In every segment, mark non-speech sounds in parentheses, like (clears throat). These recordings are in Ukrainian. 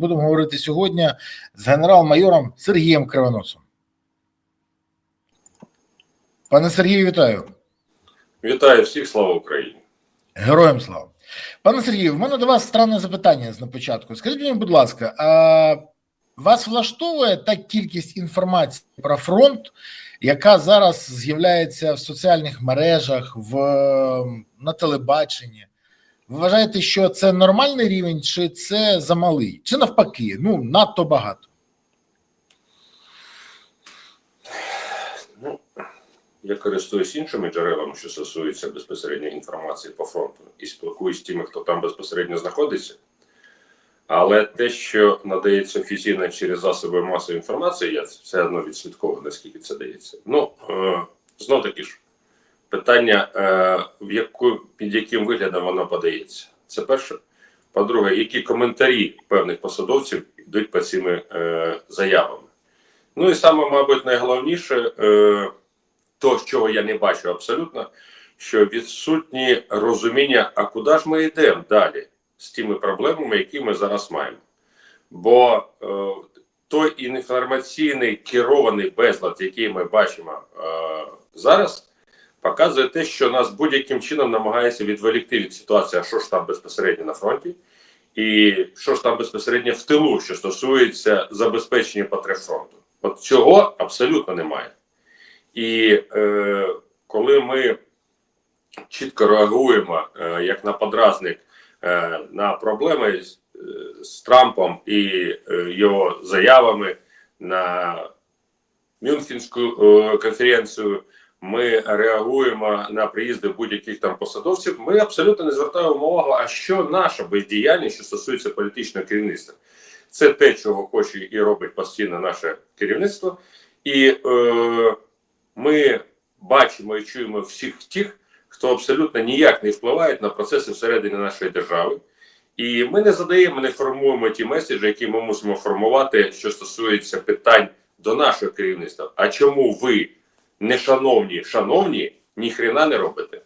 Будемо говорити сьогодні з генерал-майором Сергієм Кривоносом. Пане Сергію, вітаю. Вітаю всіх, слава Україні. Героям слава. Пане Сергію, в мене до вас странне запитання на початку. Скажіть мені, будь ласка, а вас влаштовує та кількість інформації про фронт, яка зараз з'являється в соціальних мережах, в, на телебаченні? Ви вважаєте, що це нормальний рівень, чи це замалий? Чи навпаки, ну надто багато? Ну, я користуюсь іншими джерелами, що стосуються безпосередньо інформації по фронту, і спілкуюсь з тими, хто там безпосередньо знаходиться. Але те, що надається офіційно через засоби масової інформації, я все одно відслідковую, наскільки це дається. Ну, е, знов таки ж, питання, е, в яку, під яким виглядом воно подається. Це перше. По-друге, які коментарі певних посадовців йдуть по цими е, заявами. Ну і саме, мабуть, найголовніше, е, то, чого я не бачу абсолютно, що відсутні розуміння, а куди ж ми йдемо далі з тими проблемами, які ми зараз маємо. Бо е, той інформаційний керований безлад, який ми бачимо е, зараз, показує те, що нас будь-яким чином намагається відволікти від ситуації, а що ж там безпосередньо на фронті, і що ж там безпосередньо в тилу, що стосується забезпечення потреб фронту. От цього абсолютно немає. І е, коли ми чітко реагуємо е, як на подразник е, на проблеми з, е, з Трампом і е, його заявами на Мюнхенську е, конференцію, ми реагуємо на приїзди будь-яких там посадовців. Ми абсолютно не звертаємо увагу, а що наша бездіяльність, що стосується політичного керівництва. Це те, чого хоче і робить постійно наше керівництво, і е, ми бачимо і чуємо всіх тих, хто абсолютно ніяк не впливає на процеси всередині нашої держави. І ми не задаємо, не формуємо ті меседжі, які ми мусимо формувати, що стосується питань до нашого керівництва. А чому ви, не шановні, шановні, ніхрена не робите?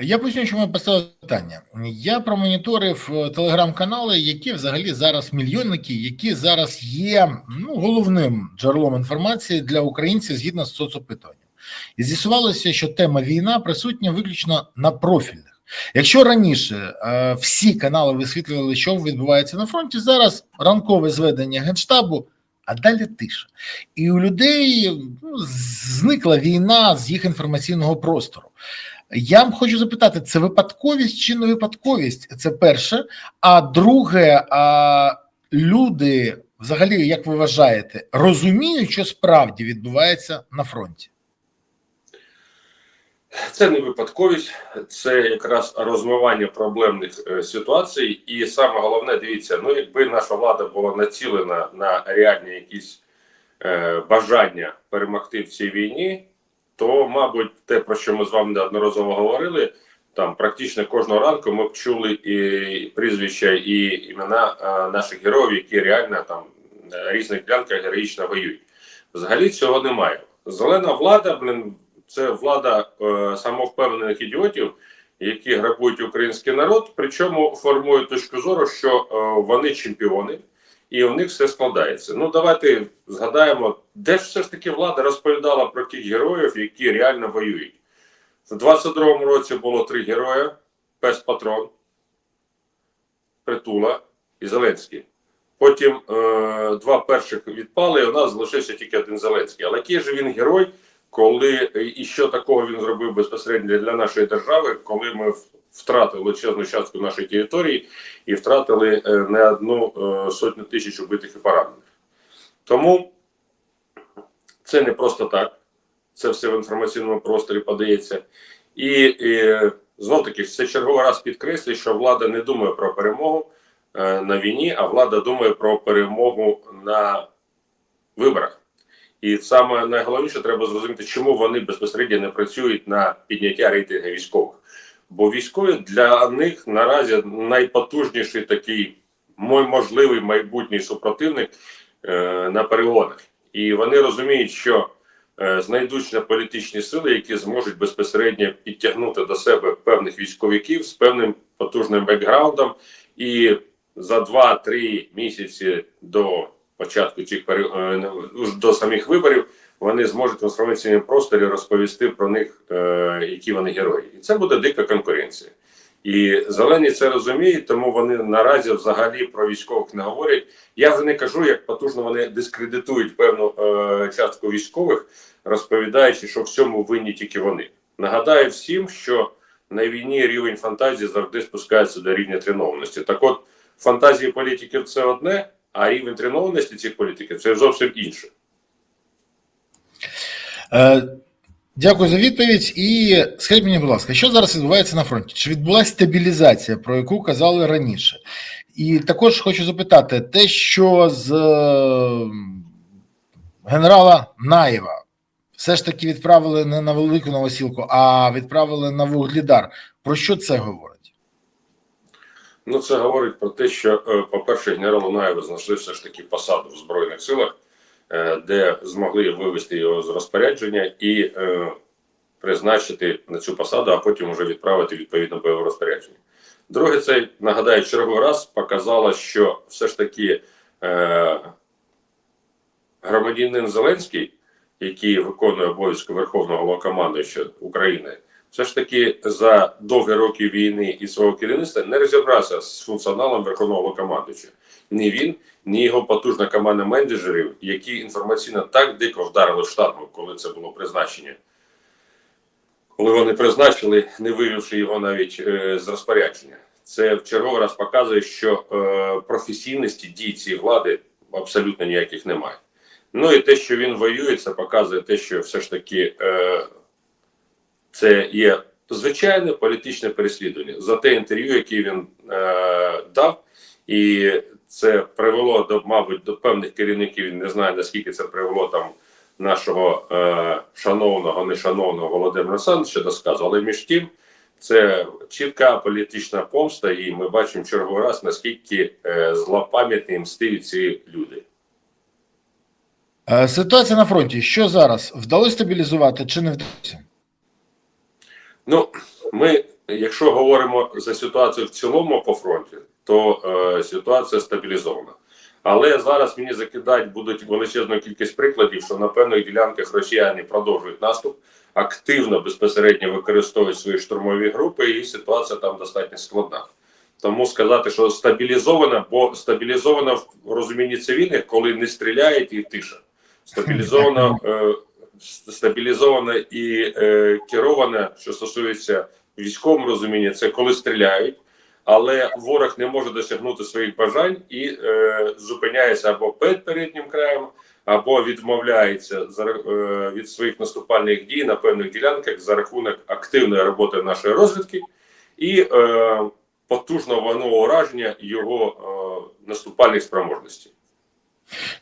Я поясню, чому я поставив питання. Я промоніторив е, телеграм-канали, які взагалі зараз мільйонники, які зараз є ну, головним джерелом інформації для українців згідно з соцопитуванням. І з'ясувалося, що тема війна присутня виключно на профільних. Якщо раніше е, всі канали висвітлювали, що відбувається на фронті, зараз ранкове зведення генштабу, а далі тиша. І у людей ну, зникла війна з їх інформаційного простору. Я вам хочу запитати: це випадковість чи не випадковість? Це перше. А друге, а люди, взагалі, як ви вважаєте, розуміють, що справді відбувається на фронті? Це не випадковість, це якраз розмивання проблемних е, ситуацій. І саме головне, дивіться, ну якби наша влада була націлена на реальні якісь е, бажання перемогти в цій війні, то, мабуть, те, про що ми з вами неодноразово говорили, там практично кожного ранку ми б чули і прізвища, і імена е, наших героїв, які реально там на різних ділянках героїчно воюють. Взагалі цього немає. Зелена влада, блин, це влада е, самовпевнених ідіотів, які грабують український народ, причому формують точку зору, що е, вони чемпіони, і у них все складається. Ну давайте згадаємо, де ж все ж таки влада розповідала про тих героїв, які реально воюють. В 22-му році було три герої: Пес Патрон, Притула і Зеленський. Потім е, два перших відпали, і у нас залишився тільки один Зеленський. Але який же він герой? Коли і що такого він зробив безпосередньо для нашої держави, коли ми втратили величезну частку нашої території і втратили е, не одну е, сотню тисяч убитих і поранених. Тому це не просто так, це все в інформаційному просторі подається. І, і знов таки це черговий раз підкреслює, що влада не думає про перемогу е, на війні, а влада думає про перемогу на виборах. І саме найголовніше треба зрозуміти, чому вони безпосередньо не працюють на підняття рейтингу військових. Бо військові для них наразі найпотужніший такий можливий майбутній супротивник е, на перегонах. І вони розуміють, що е, знайдуться політичні сили, які зможуть безпосередньо підтягнути до себе певних військовиків з певним потужним бекграундом і за 2-3 місяці до початку цих е, ну, до самих виборів вони зможуть в інформаційному просторі розповісти про них, е, які вони герої. І це буде дика конкуренція. І зелені це розуміють, тому вони наразі взагалі про військових не говорять. Я вже не кажу, як потужно вони дискредитують певну е, частку військових, розповідаючи, що в цьому винні тільки вони. Нагадаю всім, що на війні рівень фантазії завжди спускається до рівня тренованості. Так от, фантазії політиків це одне, а рівень тренованості цих політиків це зовсім інше. Е, Дякую за відповідь. І скажіть мені, будь ласка, що зараз відбувається на фронті? Чи відбулася стабілізація, про яку казали раніше? І також хочу запитати те, що з е, генерала Наєва все ж таки відправили не на велику новосілку, а відправили на вуглідар. Про що це говорить? Ну, це говорить про те, що, е, по-перше, генерал Унаєва знайшли все ж таки посаду в Збройних силах, е, де змогли вивести його з розпорядження і е, призначити на цю посаду, а потім вже відправити відповідно бойове розпорядження. Друге, це нагадаю, черговий раз показало, що все ж таки громадянин Зеленський, який виконує обов'язки Верховного Головнокомандуюча України, все ж таки за довгі роки війни і свого керівництва не розібрався з функціоналом Верховного Головнокомандуюча. Ні він, ні його потужна команда менеджерів, які інформаційно так дико вдарили в штатну, коли це було призначення. Коли вони призначили, не вивівши його навіть е, з розпорядження, це в черговий раз показує, що е, професійності дій цієї влади абсолютно ніяких немає. Ну і те, що він воює, це показує те, що все ж таки е, це є звичайне політичне переслідування за те інтерв'ю, яке він е, дав, і це привело до, мабуть, до певних керівників. Він Не знаю наскільки це привело там нашого е, шановного, нешановного Володимира Олександровича до сказу, але між тим. Це чітка політична помста, і ми бачимо черговий раз, наскільки е, злопам'ятні мстиві ці люди. Е, Ситуація на фронті. Що зараз? Вдалося стабілізувати чи не вдалося? Ну, ми, якщо говоримо за ситуацію в цілому по фронті, то е, ситуація стабілізована. Але зараз мені закидають будуть величезну кількість прикладів, що на певних ділянках росіяни продовжують наступ, активно безпосередньо використовують свої штурмові групи, і ситуація там достатньо складна. Тому сказати, що стабілізована, бо стабілізована в розумінні цивільних, коли не стріляють і тиша. Стабілізована, (laughs) е, стабілізована і е, керована, що стосується військовому розумінні, це коли стріляють, але ворог не може досягнути своїх бажань і е, зупиняється або перед переднім краєм, або відмовляється за, е, від своїх наступальних дій на певних ділянках за рахунок активної роботи нашої розвідки і е, потужного вогневого ураження його е, наступальних спроможностей.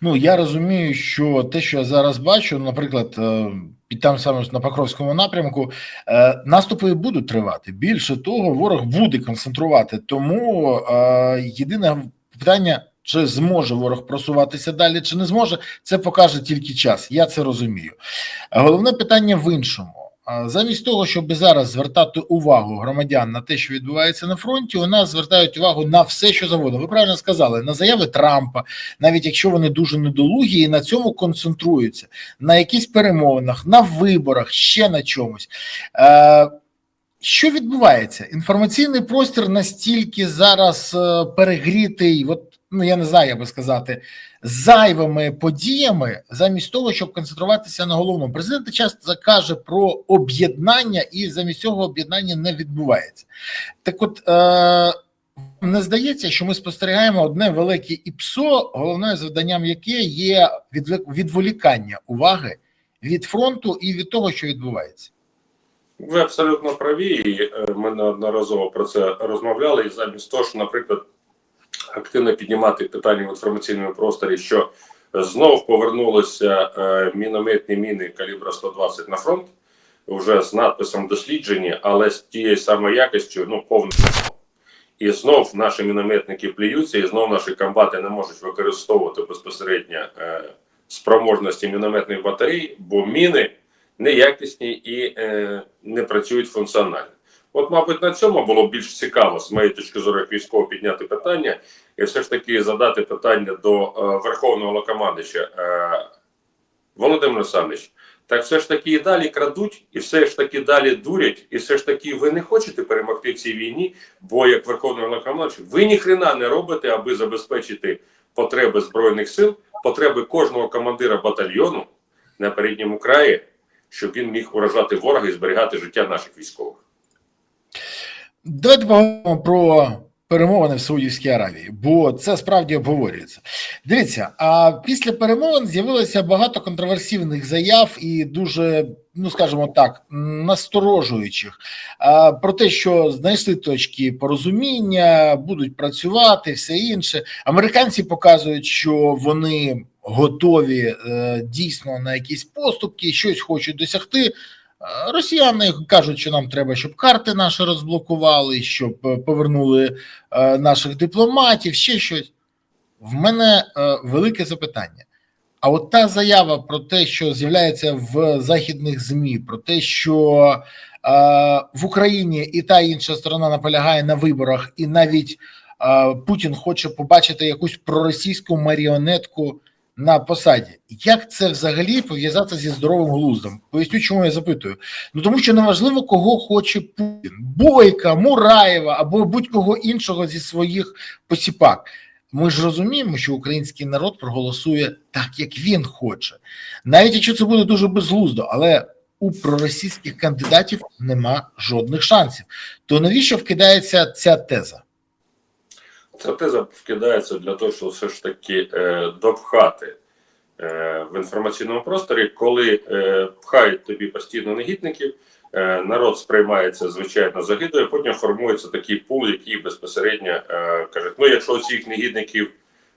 Ну я розумію, що те, що я зараз бачу, наприклад, е, під там саме на Покровському напрямку, е, наступи будуть тривати. Більше того, ворог буде концентрувати. Тому е, єдине питання. Чи зможе ворог просуватися далі, чи не зможе, це покаже тільки час. Я це розумію. Головне питання в іншому. Замість того, щоб зараз звертати увагу громадян на те, що відбувається на фронті, у нас звертають увагу на все, що завгодно. Ви правильно сказали, на заяви Трампа, навіть якщо вони дуже недолугі, і на цьому концентруються на якісь перемовинах, на виборах, ще на чомусь. Е, що відбувається? Інформаційний простір настільки зараз е, перегрітий, от, ну я не знаю, як би сказати, зайвими подіями, замість того, щоб концентруватися на головному. Президент часто каже про об'єднання, і замість цього об'єднання не відбувається. Так, от е, не здається, що ми спостерігаємо одне велике іпсо, головним завданням яке є відволікання уваги від фронту і від того, що відбувається. Ви абсолютно праві, і е, ми неодноразово про це розмовляли. І замість того, що, наприклад, активно піднімати питання в інформаційному просторі, що знов повернулися е, мінометні міни калібра 120 на фронт, вже з надписом досліджені, але з тією самою якістю, ну повністю. І знов наші мінометники плюються, і знов наші комбати не можуть використовувати безпосередньо е, спроможності мінометних батарей, бо міни неякісні і е, не працюють функціонально. От, мабуть, на цьому було більш цікаво, з моєї точки зору, як військово підняти питання, і все ж таки задати питання до е, Верховного Головнокомандуюча. Е, Володимир Олександрович, так все ж таки і далі крадуть, і все ж таки далі дурять, і все ж таки ви не хочете перемогти в цій війні, бо як Верховний Головнокомандуючий, ви ніхрена не робите, аби забезпечити потреби Збройних сил, потреби кожного командира батальйону на передньому краї, щоб він міг уражати ворога і зберігати життя наших військових. Давайте поговоримо про перемовини в Саудівській Аравії, бо це справді обговорюється. Дивіться, а після перемовин з'явилося багато контроверсійних заяв і дуже, ну скажімо так, насторожуючих про те, що знайшли точки порозуміння, будуть працювати, все інше. Американці показують, що вони готові е, дійсно на якісь поступки, щось хочуть досягти. Росіяни кажуть, що нам треба, щоб карти наші розблокували, щоб е, повернули е, наших дипломатів, ще щось. В мене е, велике запитання. А от та заява про те, що з'являється в західних ЗМІ, про те, що в Україні і та інша сторона наполягає на виборах, і навіть Путін хоче побачити якусь проросійську маріонетку на посаді. Як це взагалі пов'язати зі здоровим глуздом? Поясню, чому я запитую. Ну тому що неважливо, кого хоче Путін, Бойка, Мураєва або будь-кого іншого зі своїх посіпак. Ми ж розуміємо, що український народ проголосує так, як він хоче, навіть якщо це буде дуже безглуздо, але у проросійських кандидатів нема жодних шансів. То навіщо вкидається ця теза? Ця теза вкидається для того, щоб все ж таки е, допхати е, в інформаційному просторі, коли е, пхають тобі постійно негідників, е, народ сприймається звичайно загидою, потім формується такий пул, який безпосередньо е, кажуть: ну, якщо цих негідників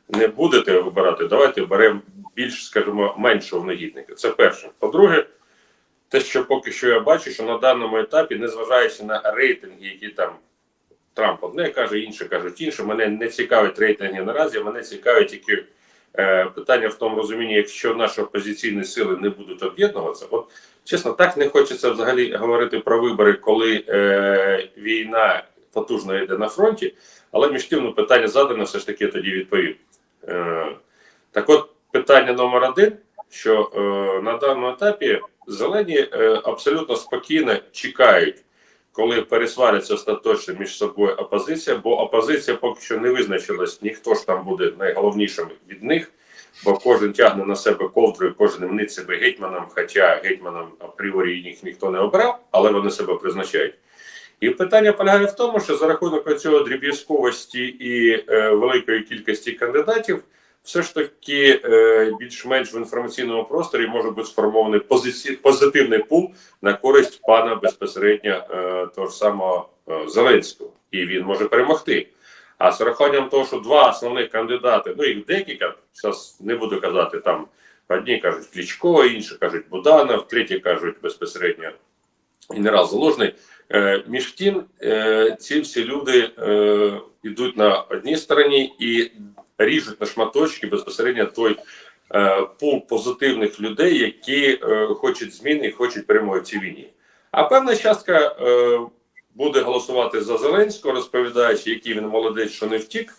не будете вибирати, давайте беремо більш, скажімо, меншого негідника. Це перше. По-друге, те, що поки що я бачу, що на даному етапі, незважаючи на рейтинги, які там Трамп одне каже, інше кажуть інше. Мене не цікавить рейтинги наразі. Мене цікавить тільки е, питання в тому розумінні, якщо наші опозиційні сили не будуть об'єднуватися. От чесно, так не хочеться взагалі говорити про вибори, коли е, війна потужно йде на фронті. Але між тим ну, питання задане, все ж таки тоді відповім. Е, так, от питання номер один: що е, на даному етапі зелені е, абсолютно спокійно чекають коли пересваряться остаточно між собою опозиція, бо опозиція поки що не визначилась, ніхто ж там буде найголовнішим від них, бо кожен тягне на себе ковдру, кожен мнить себе гетьманом, хоча гетьманом апріорі їх ніхто не обрав, але вони себе призначають. І питання полягає в тому, що за рахунок цього дріб'язковості і е, великої кількості кандидатів, все ж таки е, більш-менш в інформаційному просторі може бути сформований позитивний пул на користь пана безпосередньо е, того ж самого е, Зеленського, і він може перемогти. А з урахуванням того, що два основних кандидати, ну їх декілька, зараз не буду казати там. Одні кажуть Кличко, інші кажуть Буданов, треті кажуть безпосередньо генерал Залужний. Між тим, ці всі люди йдуть на одній стороні і ріжуть на шматочки безпосередньо той е, пул позитивних людей, які е, хочуть зміни і хочуть перемоги в цій війні. А певна частка е, буде голосувати за Зеленського, розповідаючи, який він молодець, що не втік.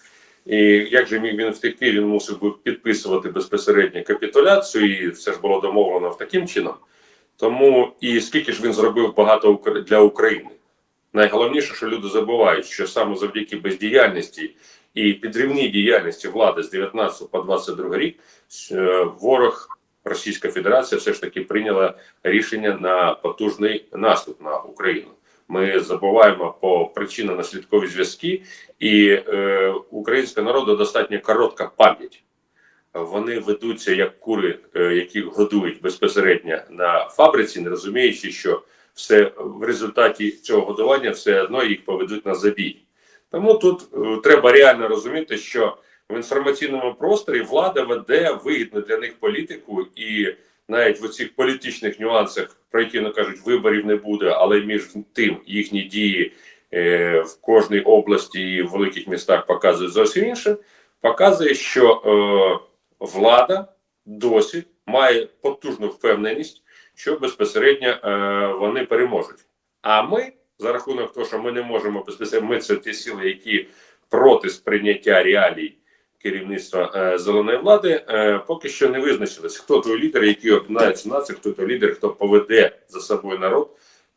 І як же міг він втекти, він мусив би підписувати безпосередньо капітуляцію, і все ж було домовлено в таким чином. Тому і скільки ж він зробив багато для України. Найголовніше, що люди забувають, що саме завдяки бездіяльності і підривній діяльності влади з 19 по 22 рік е, ворог Російська Федерація все ж таки прийняла рішення на потужний наступ на Україну. Ми забуваємо по причинно-наслідкові зв'язки, і е, українського народу достатньо коротка пам'ять. Вони ведуться як кури, е, яких годують безпосередньо на фабриці, не розуміючи, що все в результаті цього годування все одно їх поведуть на забій. Тому тут е, треба реально розуміти, що в інформаційному просторі влада веде вигідну для них політику, і навіть в цих політичних нюансах, про які вони кажуть, виборів не буде, але між тим їхні дії е, в кожній області і в великих містах показують зовсім інше. Показує, що е, влада досі має потужну впевненість, що безпосередньо е, вони переможуть. А ми за рахунок того, що ми не можемо безпосередньо, ми це ті сили, які проти сприйняття реалій керівництва е, зеленої влади, е, поки що не визначились, хто той лідер, який об'єднає цю націю, хто той лідер, хто поведе за собою народ,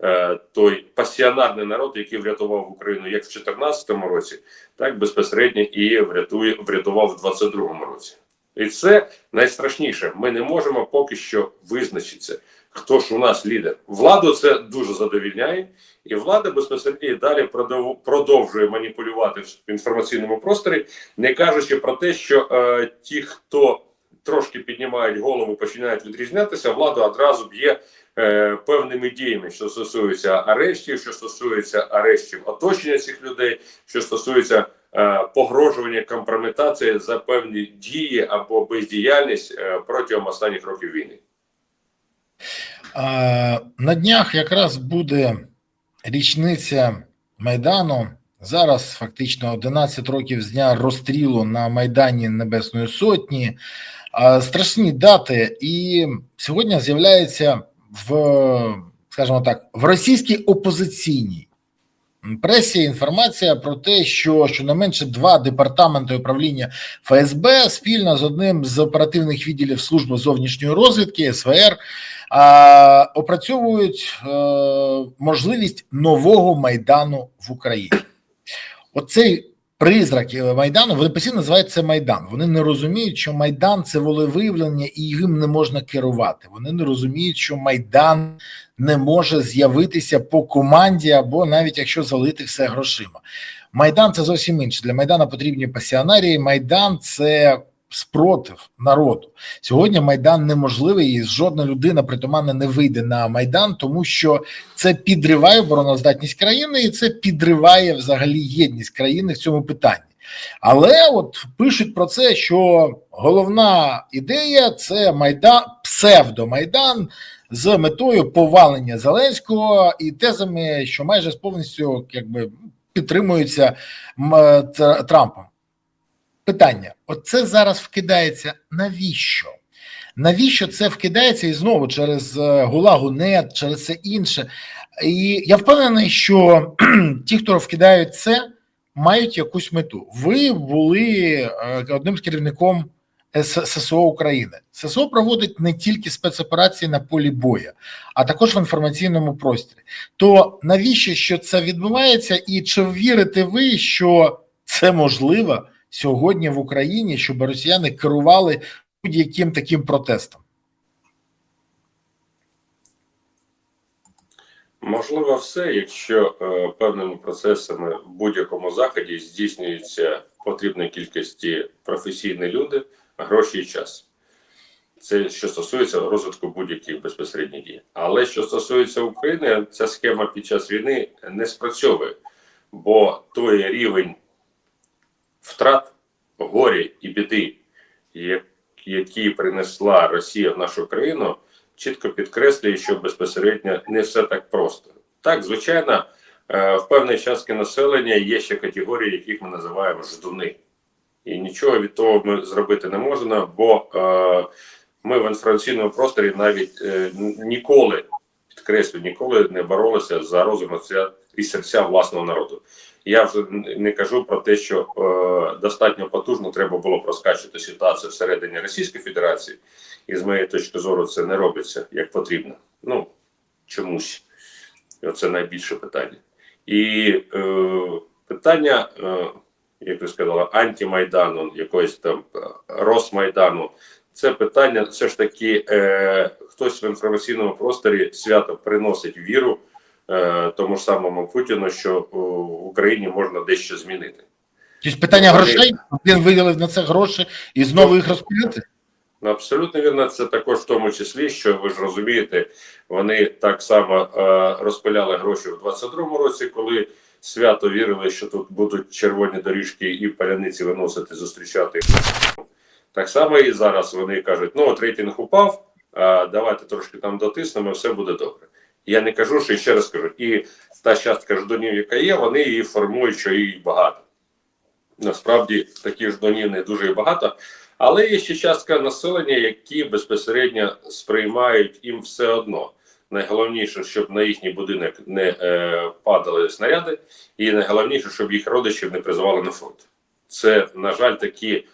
е, той пасіонарний народ, який врятував Україну як в 2014 році, так безпосередньо і врятує врятував в 2022 році. І це найстрашніше. Ми не можемо поки що визначитися, хто ж у нас лідер. Владу це дуже задовільняє, і влада безпосередньо далі продов- продовжує маніпулювати в інформаційному просторі, не кажучи про те, що е, ті, хто трошки піднімають голову, починають відрізнятися, влада одразу б'є е, певними діями, що стосується арештів, що стосується арештів оточення цих людей, що стосується е, погрожування компрометації за певні дії або бездіяльність е, протягом останніх років війни. На днях якраз буде річниця Майдану. Зараз фактично 11 років з дня розстрілу на Майдані Небесної Сотні. Страшні дати, і сьогодні з'являється в, скажімо так, в російській опозиційній пресі інформація про те, що щонайменше два департаменти управління ФСБ спільно з одним з оперативних відділів служби зовнішньої розвідки СВР опрацьовують е, можливість нового майдану в Україні. Оцей призрак е, майдану вони постійно називають це майдан. Вони не розуміють, що майдан це волевиявлення, і їм не можна керувати. Вони не розуміють, що майдан не може з'явитися по команді, або навіть якщо залити все грошима. Майдан це зовсім інше. Для майдана потрібні пасіонарії. Майдан це спротив народу. Сьогодні майдан неможливий, і жодна людина притоманна не вийде на майдан, тому що це підриває обороноздатність країни, і це підриває взагалі єдність країни в цьому питанні. Але от пишуть про це, що головна ідея це майдан, псевдомайдан з метою повалення Зеленського і тезами, що майже повністю якби підтримуються Трампом. Питання: оце зараз вкидається навіщо? Навіщо це вкидається і знову через е, Гулагу.нет, через це інше? І я впевнений, що (clears throat) ті, хто вкидають це, мають якусь мету. Ви були е, одним з керівником ССО України. ССО проводить не тільки спецоперації на полі боя, а також в інформаційному просторі. То навіщо що це відбувається, і чи вірите ви, що це можливо сьогодні в Україні, щоб росіяни керували будь-яким таким протестом? Можливо, все, якщо е, певними процесами в будь-якому заході здійснюється потрібної кількості професійні люди, гроші і час. Це що стосується розвитку будь-яких безпосередніх дій. Але що стосується України, ця схема під час війни не спрацьовує, бо той рівень втрат, горі і біди, які принесла Росія в нашу країну, чітко підкреслює, що безпосередньо не все так просто. Так, звичайно, е, в певній частки населення є ще категорії, яких ми називаємо ждуни. І нічого від того ми зробити не можемо, бо е, ми в інформаційному просторі навіть е, ніколи, підкреслю, ніколи не боролися за розум і серця власного народу. Я вже не кажу про те, що е, достатньо потужно треба було проскачувати ситуацію всередині Російської Федерації, і з моєї точки зору це не робиться як потрібно. Ну чомусь. І Оце найбільше питання. І е, питання, е, як ви сказали, антимайдану, якогось там е, Росмайдану. Це питання все ж таки е, хтось в інформаційному просторі свято приносить віру тому ж самому Путіну, що в Україні можна дещо змінити. Тобто питання грошей, він виділив на це гроші і знову їх розподілити? Ну, Абсолютно вірно, це також в тому числі, що ви ж розумієте, вони так само е, розпиляли гроші в 22-му році, коли свято вірили, що тут будуть червоні доріжки і паляниці виносити, зустрічати. Так само і зараз вони кажуть: ну от рейтинг упав, а давайте трошки там дотиснемо, все буде добре. Я не кажу, що ще раз кажу, і та частка ждунів, яка є, вони її формують, що їх багато. Насправді таких ждунів не дуже багато. Але є ще частка населення, які безпосередньо сприймають їм все одно. Найголовніше, щоб на їхній будинок не е, падали снаряди, і найголовніше, щоб їх родичів не призивали на фронт. Це, на жаль, такі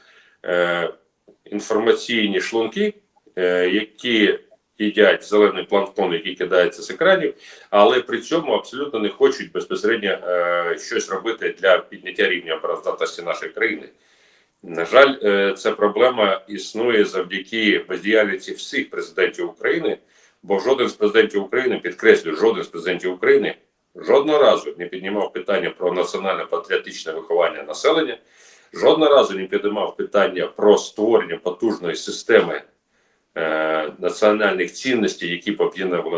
е, інформаційні шлунки, е, які їдять зелений планктон, який кидається з екранів, але при цьому абсолютно не хочуть безпосередньо е, щось робити для підняття рівня обороноздатності нашої країни. На жаль, е, ця проблема існує завдяки бездіяльності всіх президентів України, бо жоден з президентів України, підкреслюю, жоден з президентів України жодного разу не піднімав питання про національне патріотичне виховання населення, жодного разу не піднімав питання про створення потужної системи е, національних цінностей, які б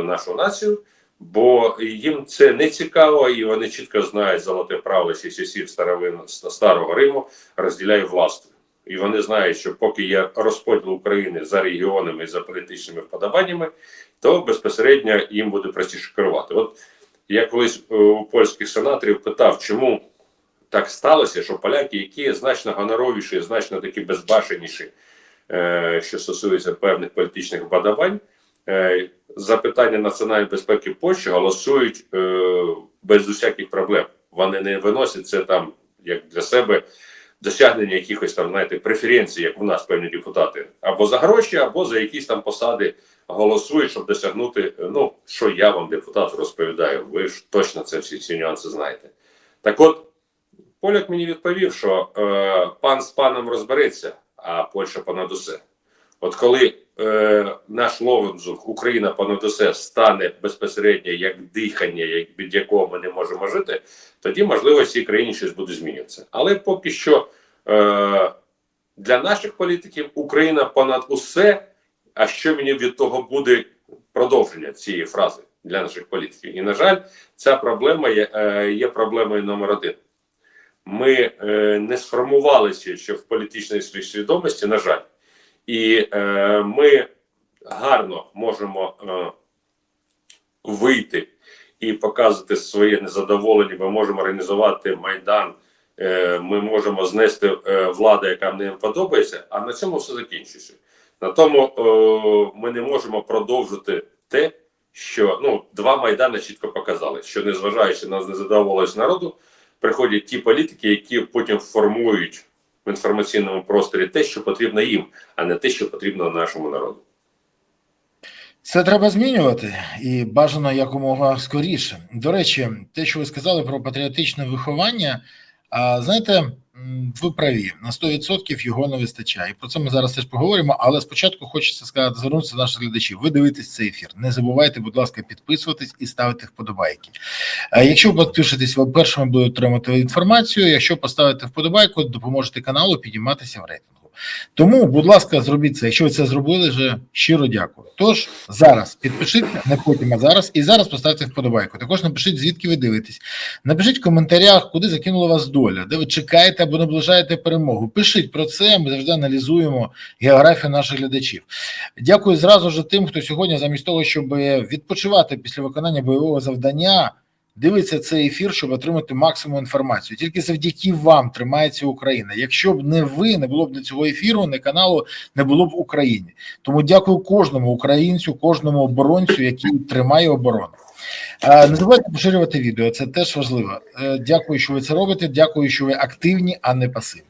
нашу націю. Бо їм це не цікаво, і вони чітко знають золоте право ще часів старовин старого Риму розділяє власть. І вони знають, що поки є розподіл України за регіонами і за політичними вподобаннями, то безпосередньо їм буде простіше керувати. От я колись е, у польських сенаторів питав, чому так сталося, що поляки, які значно гоноровіші, значно такі безбашеніші, що стосується певних політичних вподобань, е, за питання національної безпеки Польщі голосують е, без усяких проблем. Вони не виносять це там як для себе досягнення якихось там, знаєте, преференцій, як у нас певні депутати, або за гроші, або за якісь там посади голосують, щоб досягнути. Ну що я вам, депутат, розповідаю. Ви ж точно це всі ці нюанси знаєте. Так от, поляк мені відповів, що е, пан з паном розбереться, а Польща понад усе. От коли е, наш лозунг Україна понад усе стане безпосередньо як дихання, як від якого ми не можемо жити, тоді можливо в цій країні щось буде змінюватися. Але поки що е, для наших політиків Україна понад усе. А що мені від того буде продовження цієї фрази для наших політиків? І на жаль, ця проблема є, е, є проблемою номер один. Ми е, не сформувалися ще в політичній свідомості, на жаль, і е, ми гарно можемо е, вийти і показувати своє незадоволення. Ми можемо організувати майдан. Ми можемо знести владу, яка не подобається, а на цьому все закінчується. На тому ми не можемо продовжити те, що ну два майдани чітко показали, що незважаючи на незадоволеність народу, приходять ті політики, які потім формують в інформаційному просторі те, що потрібно їм, а не те, що потрібно нашому народу. Це треба змінювати і бажано якомога скоріше. До речі, те, що ви сказали про патріотичне виховання, а, знаєте, ви праві на 100% його не вистачає. І про це ми зараз теж поговоримо. Але спочатку хочеться сказати, звернутися до наших глядачів. Ви дивитесь цей ефір. Не забувайте, будь ласка, підписуватись і ставити вподобайки. Якщо ви підпишетесь, ви першими будете отримати інформацію. Якщо поставите вподобайку, допоможете каналу підійматися в рейтингу. Тому, будь ласка, зробіть це. Якщо ви це зробили, вже щиро дякую. Тож зараз підпишіться, не потім, а зараз, і зараз поставте вподобайку. Також напишіть, звідки ви дивитесь. Напишіть в коментарях, куди закинула вас доля, де ви чекаєте або наближаєте перемогу. Пишіть про це. Ми завжди аналізуємо географію наших глядачів. Дякую зразу ж тим, хто сьогодні, замість того, щоб відпочивати після виконання бойового завдання. Дивиться цей ефір, щоб отримати максимум інформації. Тільки завдяки вам тримається Україна. Якщо б не ви, не було б не цього ефіру, не каналу, не було б Україні. Тому дякую кожному українцю, кожному оборонцю, який тримає оборону. Е, Не забувайте поширювати відео, це теж важливо. Е, Дякую, що ви це робите. Дякую, що ви активні, а не пасивні.